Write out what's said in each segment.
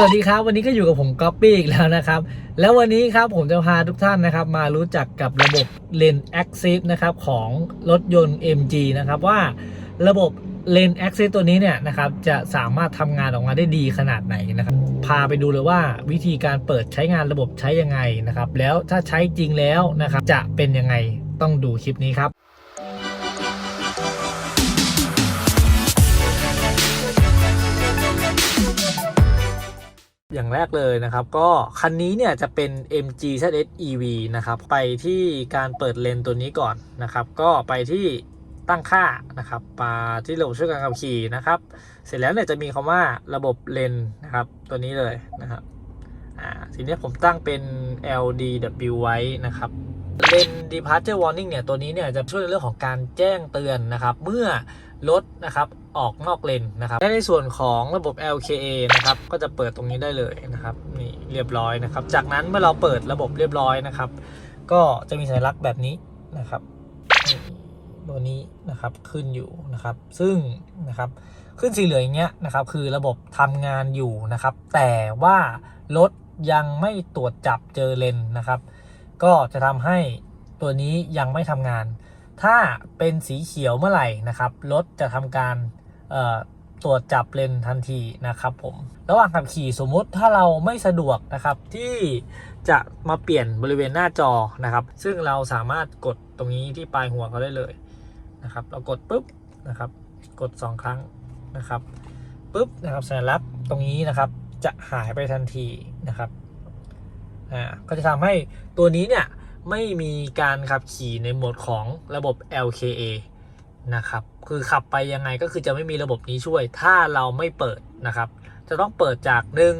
สวัสดีครับ วันนี้ก็อยู่กับผมก๊อปปี้อีกแล้วนะครับ แล้ววันนี้ครับผมจะพาทุกท่านนะครับ มารู้จักกับระบบ Lane Access นะครับของรถยนต์ MG นะครับว่าระบบ Lane Access ตัวนี้เนี่ยนะครับจะสามารถทำงานออกมาได้ดีขนาดไหนนะครับ พาไปดูเลยว่าวิธีการเปิดใช้งานระบบใช้ยังไงนะครับ แล้วถ้าใช้จริงแล้วนะครับจะเป็นยังไงต้องดูคลิปนี้ครับ อย่างแรกเลยนะครับ ก็คันนี้เนี่ยจะเป็น MG ZS EV นะครับ ไปที่การเปิดเลนตัวนี้ก่อนนะครับ ก็ไปที่ตั้งค่านะครับมาที่ระบบช่วยการขับขี่นะครับ เสร็จแล้วเนี่ยจะมีคำว่าระบบเลนนะครับ ตัวนี้เลยนะครับอ่าทีนี้ผมตั้งเป็น LDW ไว้นะครับ เลน departure warning เนี่ย ตัวนี้เนี่ยจะช่วยในเรื่องของการแจ้งเตือนนะครับ เมื่อรถนะครับออกนอกเลนนะครับและในส่วนของระบบ LKA นะครับก็จะเปิดตรงนี้ได้เลยนะครับนี่เรียบร้อยนะครับ จากนั้นเมื่อเราเปิดระบบเรียบร้อยนะครับ ก็จะมีสัญลักษณ์แบบนี้นะครับนี่ตัวนี้นะครับขึ้นอยู่นะครับ ซึ่งนะครับขึ้นสีเหลืองอย่างเงี้ยนะครับ คือระบบทำงานอยู่นะครับ แต่ว่ารถยังไม่ตรวจจับเจอเลนนะครับ ก็จะทำให้ตัวนี้ยังไม่ทำงาน ถ้าเป็นสีเขียวเมื่อไหร่นะครับรถจะทำการตรวจจับเลนทันทีนะครับผมระหว่างขับขี่สมมุติถ้าเราไม่สะดวกนะครับที่จะมาเปลี่ยนบริเวณหน้าจอนะครับ ซึ่งเราสามารถกดตรงนี้ที่ปลายหัวเขาได้เลยนะครับ เรากดปุ๊บนะครับ กด 2 ครั้งนะครับปุ๊บนะครับสัญลักษณ์ตรงนี้นะครับจะหายไปทันทีนะครับ อ่าก็จะทำให้ตัวนี้เนี่ยไม่มีการขับขี่ในโหมดของระบบ LKA นะครับ คือขับไปยังไงก็คือจะไม่มีระบบนี้ช่วย ถ้าเราไม่เปิดนะครับ จะต้องเปิดจากหนึ่ง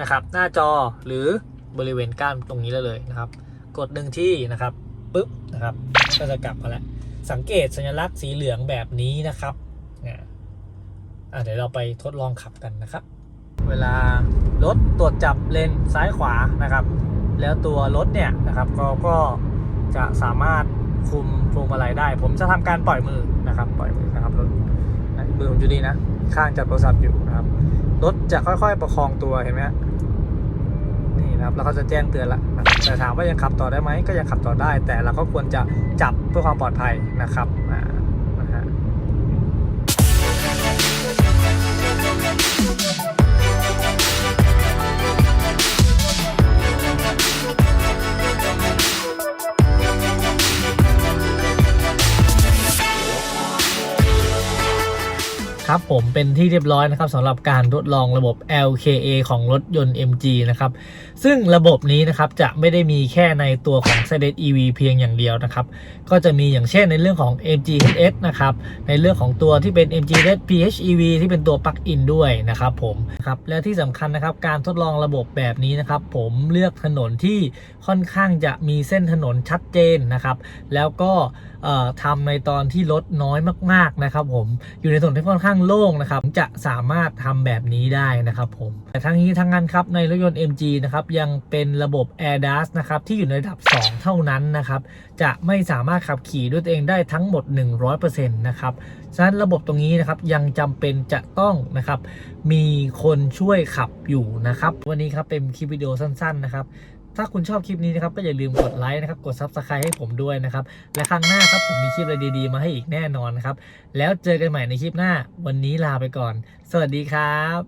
นะครับ หน้าจอหรือบริเวณก้านตรงนี้เลยนะครับ กดหนึ่งที่นะครับปุ๊บนะครับก็จะกลับมาแล้ว สังเกตสัญลักษณ์สีเหลืองแบบนี้นะครับอะเดี๋ยวเราไปทดลองขับกันนะครับ เวลารถตรวจจับเลนซ้ายขวานะครับ แล้วตัวรถเนี่ยนะครับก็ก็จะสามารถคุมพวงมาลัยได้ ผมจะทำการปล่อยมือนะครับ ปล่อยมือนะครับรถมือผมอยู่นี่นะข้างจับโทรศัพท์อยู่นะครับรถจะค่อยๆประคองตัวเห็นไหมนี่นะครับแล้วก็จะแจ้งเตือนละแต่ถามว่ายังขับต่อได้ไหมก็ยังขับต่อได้ แต่เราก็ควรจะจับเพื่อความปลอดภัยนะครับอ่านะฮะ ครับผมเป็นที่เรียบร้อยนะครับสำหรับการทดลองระบบ LKA ของรถยนต์ MG นะครับ ซึ่งระบบนี้นะครับจะไม่ได้มีแค่ในตัวของ z d EV เพียงอย่างเดียวนะครับ ก็จะมีอย่างเช่นในเรื่องของ MG HS นะครับ ในเรื่องของตัวที่เป็น MG HS PHEV ที่เป็นตัวปลั๊กอินด้วยนะครับผมครับและที่สำคัญนะครับการทดลองระบบแบบนี้นะครับ ผมเลือกถนนที่ค่อนข้างจะมีเส้นถนนชัดเจนนะครับ แล้วก็ทำในตอนที่รถน้อยมาก ๆนะครับ ผมอยู่ในถนนที่ค่อนข้างโล่งนะครับจะสามารถทำแบบนี้ได้นะครับผมแต่ทั้งนี้ทั้งนั้นครับในรถยนต์ MG นะครับยังเป็นระบบ ADAS นะครับที่อยู่ในระดับ 2 เท่านั้นนะครับจะไม่สามารถขับขี่ด้วยตัวเองได้ทั้งหมด 100%นะครับฉะนั้นระบบตรงนี้นะครับยังจำเป็นจะต้องนะครับมีคนช่วยขับอยู่นะครับวันนี้ครับเป็นคลิปวิดีโอสั้นๆนะครับ ถ้าคุณชอบคลิปนี้นะครับก็อย่าลืมกดไลค์นะครับ กดซับสไครต์ให้ผมด้วยนะครับ และครั้งหน้าครับผมมีคลิปอะไรดีๆ มาให้อีกแน่นอนนครับ แล้วเจอกันใหม่ในคลิปหน้า วันนี้ลาไปก่อน สวัสดีครับ